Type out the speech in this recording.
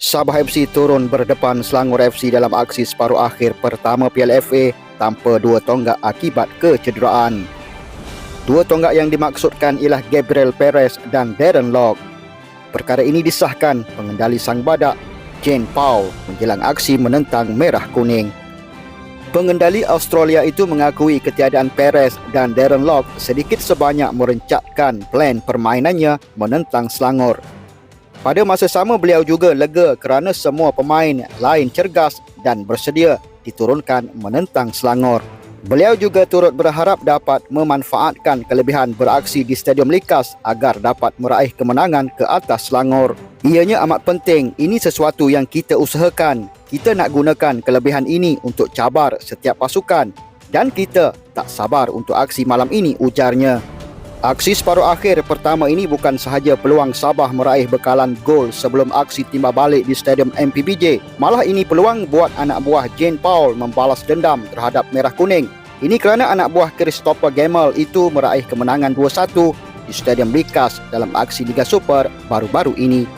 Sabah FC turun berdepan Selangor FC dalam aksi separuh akhir pertama Piala FA tanpa dua tonggak akibat kecederaan. Dua tonggak yang dimaksudkan ialah Gabriel Perez dan Darren Lock. Perkara ini disahkan pengendali sang badak Jane Paul menjelang aksi menentang merah kuning. Pengendali Australia itu mengakui ketiadaan Perez dan Darren Lock sedikit sebanyak merencatkan plan permainannya menentang Selangor. Pada masa sama beliau juga lega kerana semua pemain lain cergas dan bersedia diturunkan menentang Selangor. Beliau juga turut berharap dapat memanfaatkan kelebihan beraksi di Stadium Likas agar dapat meraih kemenangan ke atas Selangor. Ianya amat penting, ini sesuatu yang kita usahakan. Kita nak gunakan kelebihan ini untuk cabar setiap pasukan dan kita tak sabar untuk aksi malam ini ujarnya. Aksi separuh akhir pertama ini bukan sahaja peluang Sabah meraih bekalan gol sebelum aksi timba balik di Stadium MPBJ. Malah ini peluang buat anak buah Jane Paul membalas dendam terhadap Merah Kuning. Ini kerana anak buah Christopher Gamel itu meraih kemenangan 2-1 di Stadium Likas dalam aksi Liga Super baru-baru ini.